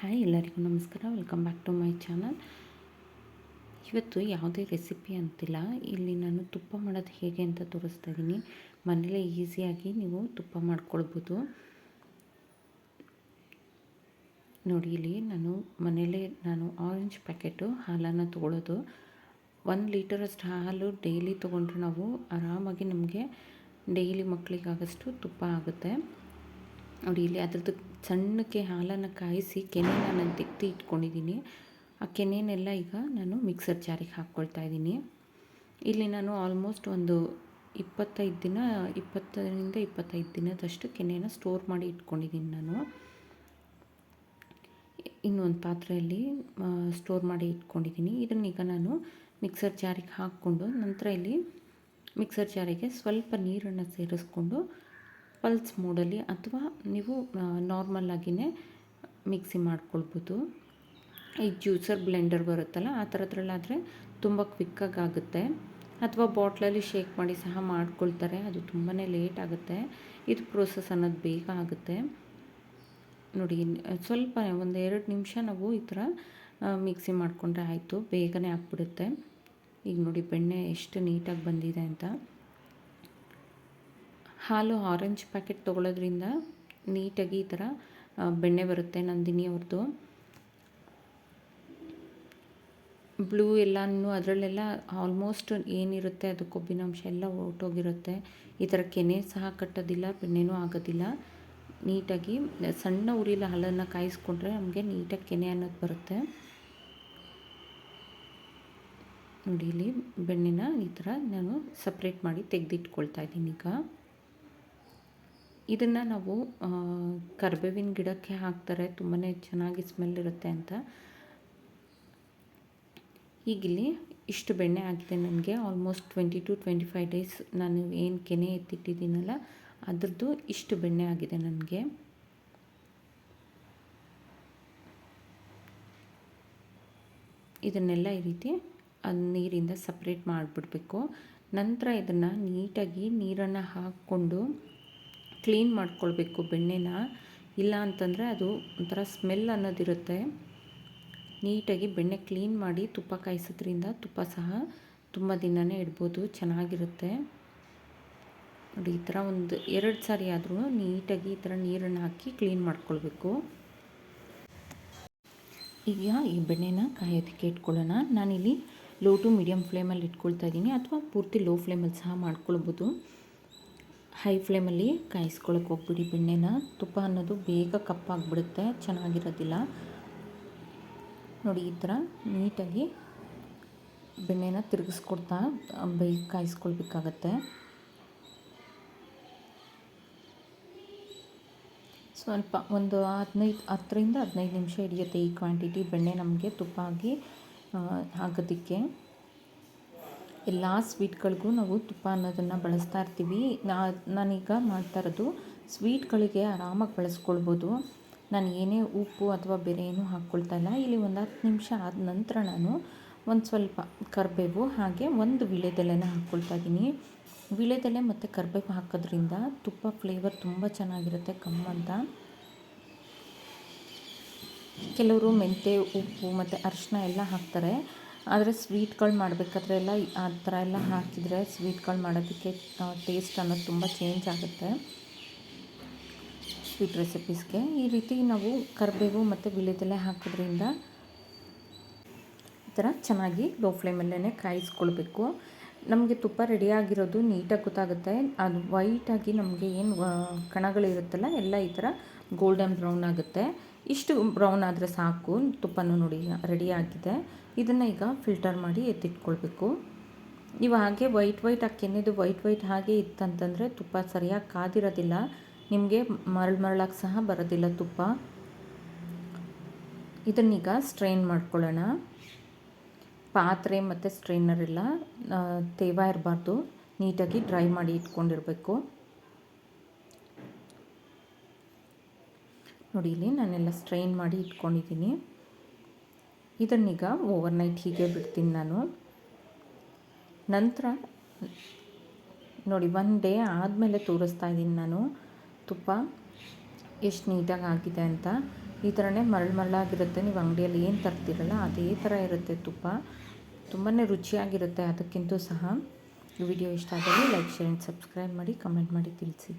Hi ಎಲ್ಲರಿಗೂ ನಮಸ್ಕಾರ. Welcome back to my channel ಇವತ್ತು ಯಾವುದೇ ರೆಸಿಪಿ ಅಂತಿಲ್ಲ. ಇಲ್ಲಿ ನಾನು ತುಪ್ಪ ಮಾಡೋದು ಹೇಗೆ ಅಂತ ತೋರಿಸ್ತಾ ಇದ್ದೀನಿ. ಮನೇಲೇ ಈಸಿಯಾಗಿ ನೀವು ತುಪ್ಪ ಮಾಡ್ಕೊಳ್ಬೋದು. ನೋಡಿ, ಇಲ್ಲಿ ನಾನು ಮನೇಲೇ ನಾನು ಆರೆಂಜ್ ಪ್ಯಾಕೆಟು ಹಾಲನ್ನು ತೊಗೊಳ್ಳೋದು. ಒಂದು ಲೀಟರಷ್ಟು ಹಾಲು ಡೈಲಿ ತೊಗೊಂಡ್ರೆ ನಾವು ಆರಾಮಾಗಿ ನಮಗೆ ಡೈಲಿ ಮಕ್ಕಳಿಗಾಗಷ್ಟು ತುಪ್ಪ ಆಗುತ್ತೆ. ನೋಡಿ ಇಲ್ಲಿ ಅದ್ರದ್ದು ಸಣ್ಣಕ್ಕೆ ಹಾಲನ್ನು ಕಾಯಿಸಿ ಕೆನೆನ ನಾನು ತೆಗ್ದು ಇಟ್ಕೊಂಡಿದ್ದೀನಿ. ಆ ಕೆನೆನೆಲ್ಲ ಈಗ ನಾನು ಮಿಕ್ಸರ್ ಜಾರಿಗೆ ಹಾಕ್ಕೊಳ್ತಾ ಇದ್ದೀನಿ. ಇಲ್ಲಿ ನಾನು ಆಲ್ಮೋಸ್ಟ್ ಒಂದು ಇಪ್ಪತ್ತೈದು ದಿನ, ಇಪ್ಪತ್ತರಿಂದ ಇಪ್ಪತ್ತೈದು ದಿನದಷ್ಟು ಕೆನೆನ ಸ್ಟೋರ್ ಮಾಡಿ ಇಟ್ಕೊಂಡಿದ್ದೀನಿ ನಾನು. ಇನ್ನೊಂದು ಪಾತ್ರೆಯಲ್ಲಿ ಸ್ಟೋರ್ ಮಾಡಿ ಇಟ್ಕೊಂಡಿದ್ದೀನಿ. ಇದನ್ನೀಗ ನಾನು ಮಿಕ್ಸರ್ ಜಾರಿಗೆ ಹಾಕ್ಕೊಂಡು ನಂತರ ಇಲ್ಲಿ ಮಿಕ್ಸರ್ ಜಾರಿಗೆ ಸ್ವಲ್ಪ ನೀರನ್ನು ಸೇರಿಸ್ಕೊಂಡು ಪಲ್ಸ್ ಮೋಡಲ್ಲಿ ಅಥವಾ ನೀವು ನಾರ್ಮಲ್ಲಾಗಿಯೇ ಮಿಕ್ಸಿ ಮಾಡ್ಕೊಳ್ಬೋದು. ಈ ಜ್ಯೂಸರ್ ಬ್ಲೆಂಡರ್ ಬರುತ್ತಲ್ಲ, ಆ ಥರದ್ರಲ್ಲಾದರೆ ತುಂಬ ಕ್ವಿಕ್ಕಾಗಿ ಆಗುತ್ತೆ. ಅಥವಾ ಬಾಟ್ಲಲ್ಲಿ ಶೇಕ್ ಮಾಡಿ ಸಹ ಮಾಡ್ಕೊಳ್ತಾರೆ, ಅದು ತುಂಬಾ ಲೇಟ್ ಆಗುತ್ತೆ. ಇದು ಪ್ರೋಸೆಸ್ ಅನ್ನೋದು ಬೇಗ ಆಗುತ್ತೆ. ನೋಡಿ, ಸ್ವಲ್ಪ ಒಂದು ಎರಡು ನಿಮಿಷ ನಾವು ಈ ಥರ ಮಿಕ್ಸಿ ಮಾಡಿಕೊಂಡ್ರೆ ಆಯಿತು, ಬೇಗನೆ ಆಗ್ಬಿಡುತ್ತೆ. ಈಗ ನೋಡಿ, ಬೆಣ್ಣೆ ಎಷ್ಟು ನೀಟಾಗಿ ಬಂದಿದೆ ಅಂತ. ಹಾಲು ಆರೆಂಜ್ ಪ್ಯಾಕೆಟ್ ತೊಗೊಳೋದ್ರಿಂದ ನೀಟಾಗಿ ಈ ಥರ ಬೆಣ್ಣೆ ಬರುತ್ತೆ ನಂದಿನಿ ಅವ್ರದ್ದು ಬ್ಲೂ ಎಲ್ಲನೂ ಅದರಲ್ಲೆಲ್ಲ ಆಲ್ಮೋಸ್ಟ್ ಏನಿರುತ್ತೆ ಅದು ಕೊಬ್ಬಿನಾಂಶ ಎಲ್ಲ ಹೊರ್ಟೋಗಿರುತ್ತೆ ಈ ಥರ ಕೆನೆ ಸಹ ಕಟ್ಟೋದಿಲ್ಲ, ಬೆಣ್ಣೆನೂ ಆಗೋದಿಲ್ಲ. ನೀಟಾಗಿ ಸಣ್ಣ ಉರಿಲ ಹಾಲನ್ನು ಕಾಯಿಸ್ಕೊಂಡ್ರೆ ನಮಗೆ ನೀಟಾಗಿ ಕೆನೆ ಅನ್ನೋದು ಬರುತ್ತೆ. ನೋಡಿ ಇಲ್ಲಿ ಬೆಣ್ಣೆನ ಈ ಥರ ನಾನು ಸಪ್ರೇಟ್ ಮಾಡಿ ತೆಗೆದಿಟ್ಕೊಳ್ತಾ ಇದ್ದೀನಿ ಈಗ. ಇದನ್ನು ನಾವು ಕರ್ಬೇವಿನ ಗಿಡಕ್ಕೆ ಹಾಕ್ತಾರೆ. ತುಂಬಾ ಚೆನ್ನಾಗಿ ಸ್ಮೆಲ್ ಇರುತ್ತೆ ಅಂತ. ಈಗಿಲ್ಲಿ ಇಷ್ಟು ಬೆಣ್ಣೆ ಆಗಿದೆ ನನಗೆ. Almost twenty two twenty five days ನಾನು ಏನು ಕೆನೆ ಎತ್ತಿಟ್ಟಿದ್ದೀನಲ್ಲ, ಅದರದ್ದು ಇಷ್ಟು ಬೆಣ್ಣೆ ಆಗಿದೆ ನನಗೆ. ಇದನ್ನೆಲ್ಲ ಈ ರೀತಿ ಅದು ನೀರಿಂದ ಸಪ್ರೇಟ್ ಮಾಡಿಬಿಡ್ಬೇಕು. ನಂತರ ಇದನ್ನು ನೀಟಾಗಿ ನೀರನ್ನು ಹಾಕ್ಕೊಂಡು ಕ್ಲೀನ್ ಮಾಡ್ಕೊಳ್ಬೇಕು ಬೆಣ್ಣೆನ. ಇಲ್ಲ ಅಂತಂದರೆ ಅದು ಒಂಥರ ಸ್ಮೆಲ್ ಅನ್ನೋದಿರುತ್ತೆ. ನೀಟಾಗಿ ಬೆಣ್ಣೆ ಕ್ಲೀನ್ ಮಾಡಿ ತುಪ್ಪ ಕಾಯಿಸೋದ್ರಿಂದ ತುಪ್ಪ ಸಹ ತುಂಬ ದಿನವೇ ಇಡ್ಬೋದು, ಚೆನ್ನಾಗಿರುತ್ತೆ. ನೋಡಿ, ಈ ಥರ ಒಂದು ಎರಡು ಸಾರಿ ಆದರೂ ನೀಟಾಗಿ ಈ ಥರ ನೀರನ್ನು ಹಾಕಿ ಕ್ಲೀನ್ ಮಾಡ್ಕೊಳ್ಬೇಕು. ಈಗ ಈ ಬೆಣ್ಣೆನ ಕಾಯೋದಕ್ಕೆ ಇಟ್ಕೊಳ್ಳೋಣ. ನಾನಿಲ್ಲಿ ಲೋ ಟು ಮೀಡಿಯಮ್ ಫ್ಲೇಮಲ್ಲಿ ಇಟ್ಕೊಳ್ತಾ ಇದ್ದೀನಿ. ಅಥವಾ ಪೂರ್ತಿ ಲೋ ಫ್ಲೇಮಲ್ಲಿ ಸಹ ಮಾಡ್ಕೊಳ್ಬೋದು. ಹೈ ಫ್ಲೇಮಲ್ಲಿ ಕಾಯಿಸ್ಕೊಳಕ್ಕೆ ಹೋಗ್ಬಿಡಿ ಬೆಣ್ಣೆನ. ತುಪ್ಪ ಅನ್ನೋದು ಬೇಗ ಕಪ್ಪಾಗಿಬಿಡುತ್ತೆ, ಚೆನ್ನಾಗಿರೋದಿಲ್ಲ. ನೋಡಿ, ಈ ಥರ ನೀಟಾಗಿ ಬೆಣ್ಣೆನ ತಿರುಗಿಸ್ಕೊಡ್ತಾ ಬೈ, ಕಾಯಿಸ್ಕೊಳ್ಬೇಕಾಗತ್ತೆ. ಸ್ವಲ್ಪ ಒಂದು ಹದಿನೈದು, ಹತ್ತರಿಂದ ಹದಿನೈದು ನಿಮಿಷ ಹಿಡಿಯುತ್ತೆ ಈ ಕ್ವಾಂಟಿಟಿ ಬೆಣ್ಣೆ ನಮಗೆ ತುಪ್ಪ ಆಗಿ ಆಗೋದಕ್ಕೆ. ಎಲ್ಲ ಸ್ವೀಟ್ಗಳಿಗೂ ನಾವು ತುಪ್ಪ ಅನ್ನೋದನ್ನು ಬಳಸ್ತಾ ಇರ್ತೀವಿ. ನಾನೀಗ ಮಾಡ್ತಾ ಇರೋದು ಸ್ವೀಟ್ಗಳಿಗೆ ಆರಾಮಾಗಿ ಬಳಸ್ಕೊಳ್ಬೋದು. ನಾನು ಏನೇ ಉಪ್ಪು ಅಥವಾ ಬೇರೆ ಏನು ಹಾಕ್ಕೊಳ್ತಾ ಇಲ್ಲ. ಇಲ್ಲಿ ಒಂದು ಹತ್ತು ನಿಮಿಷ ಆದ ನಂತರ ನಾನು ಒಂದು ಸ್ವಲ್ಪ ಕರಿಬೇವು ಹಾಗೆ ಒಂದು ವಿಳೆದೆಲೆನ ಹಾಕ್ಕೊಳ್ತಾ ಇದ್ದೀನಿ. ವಿಳೆದೆಲೆ ಮತ್ತು ಕರಿಬೇವು ಹಾಕೋದ್ರಿಂದ ತುಪ್ಪ ಫ್ಲೇವರ್ ತುಂಬ ಚೆನ್ನಾಗಿರುತ್ತೆ ಕಮ್ಮ ಅಂತ. ಕೆಲವರು ಮೆಂತ್ಯ, ಉಪ್ಪು ಮತ್ತು ಅರಿಶಿನ ಎಲ್ಲ ಹಾಕ್ತಾರೆ. ಆದರೆ ಸ್ವೀಟ್ಗಳು ಮಾಡಬೇಕಾದ್ರೆ ಎಲ್ಲ ಆ ಥರ ಎಲ್ಲ ಹಾಕಿದರೆ ಸ್ವೀಟ್ಗಳು ಮಾಡೋದಕ್ಕೆ ಟೇಸ್ಟ್ ಅನ್ನೋದು ತುಂಬ ಚೇಂಜ್ ಆಗುತ್ತೆ. ಸ್ವೀಟ್ ರೆಸಿಪೀಸ್ಗೆ ಈ ರೀತಿ ನಾವು ಕರಿಬೇವು ಮತ್ತು ವಿಳೆದೆಲೆ ಹಾಕೋದ್ರಿಂದ ಈ ಥರ ಚೆನ್ನಾಗಿ ಲೋ ಫ್ಲೇಮಲ್ಲೇ ಕಾಯಿಸ್ಕೊಳ್ಬೇಕು. ನಮಗೆ ತುಪ್ಪ ರೆಡಿಯಾಗಿರೋದು ನೀಟಾಗಿ ಗೊತ್ತಾಗುತ್ತೆ. ಅದು ವೈಟಾಗಿ ನಮಗೆ ಏನು ಕಣಗಳಿರುತ್ತಲ್ಲ ಎಲ್ಲ ಈ ಥರ ಗೋಲ್ಡನ್ ಬ್ರೌನ್ ಆಗುತ್ತೆ. ಇಷ್ಟು ಬ್ರೌನ್ ಆದರೆ ಸಾಕು. ತುಪ್ಪನೂ ನೋಡಿ ರೆಡಿಯಾಗಿದೆ ಇದನ್ನು ಈಗ ಫಿಲ್ಟರ್ ಮಾಡಿ ಎತ್ತಿಟ್ಕೊಳ್ಬೇಕು. ನೀವು ಹಾಗೆ ವೈಟ್ ವೈಟ್ ಆ ಕೆನ್ನೆದು ವೈಟ್ ವೈಟ್ ಹಾಗೆ ಇತ್ತಂತಂದರೆ ತುಪ್ಪ ಸರಿಯಾಗಿ ಕಾದಿರೋದಿಲ್ಲ. ನಿಮಗೆ ಮರಳು ಮರಳಾಗಿ ಸಹ ಬರೋದಿಲ್ಲ ತುಪ್ಪ. ಇದನ್ನೀಗ ಸ್ಟ್ರೈನ್ ಮಾಡ್ಕೊಳ್ಳೋಣ. ಪಾತ್ರೆ ಮತ್ತು ಸ್ಟ್ರೈನರ್ ಎಲ್ಲ ತೇವ ಇರಬಾರ್ದು. ನೀಟಾಗಿ ಡ್ರೈ ಮಾಡಿ ಇಟ್ಕೊಂಡಿರಬೇಕು. ನೋಡಿ, ಇಲ್ಲಿ ನಾನೆಲ್ಲ ಸ್ಟ್ರೈನ್ ಮಾಡಿ ಇಟ್ಕೊಂಡಿದ್ದೀನಿ. ಇದನ್ನೀಗ ಓವರ್ನೈಟ್ ಹೀಗೆ ಬಿಡ್ತೀನಿ ನಾನು. ನಂತರ, ನೋಡಿ ಒನ್ ಡೇ ಆದಮೇಲೆ ತೋರಿಸ್ತಾ ಇದ್ದೀನಿ ನಾನು. ತುಪ್ಪ ಎಷ್ಟು ನೀಟಾಗಿ ಆಗಿದೆ ಅಂತ. ಈ ಥರನೇ ಮರಳು ಮರಳಾಗಿರುತ್ತೆ. ನೀವು ಅಂಗಡಿಯಲ್ಲಿ ಏನು ತರ್ತಿರಲ್ಲ, ಅದೇ ಥರ ಇರುತ್ತೆ ತುಪ್ಪ. ತುಂಬಾ ರುಚಿಯಾಗಿರುತ್ತೆ, ಅದಕ್ಕಿಂತ ಸಹ ವಿಡಿಯೋ ಇಷ್ಟ ಆದರೆ ಲೈಕ್, ಶೇರ್, ಆ್ಯಂಡ್ ಸಬ್ಸ್ಕ್ರೈಬ್ ಮಾಡಿ, ಕಮೆಂಟ್ ಮಾಡಿ ತಿಳಿಸಿ.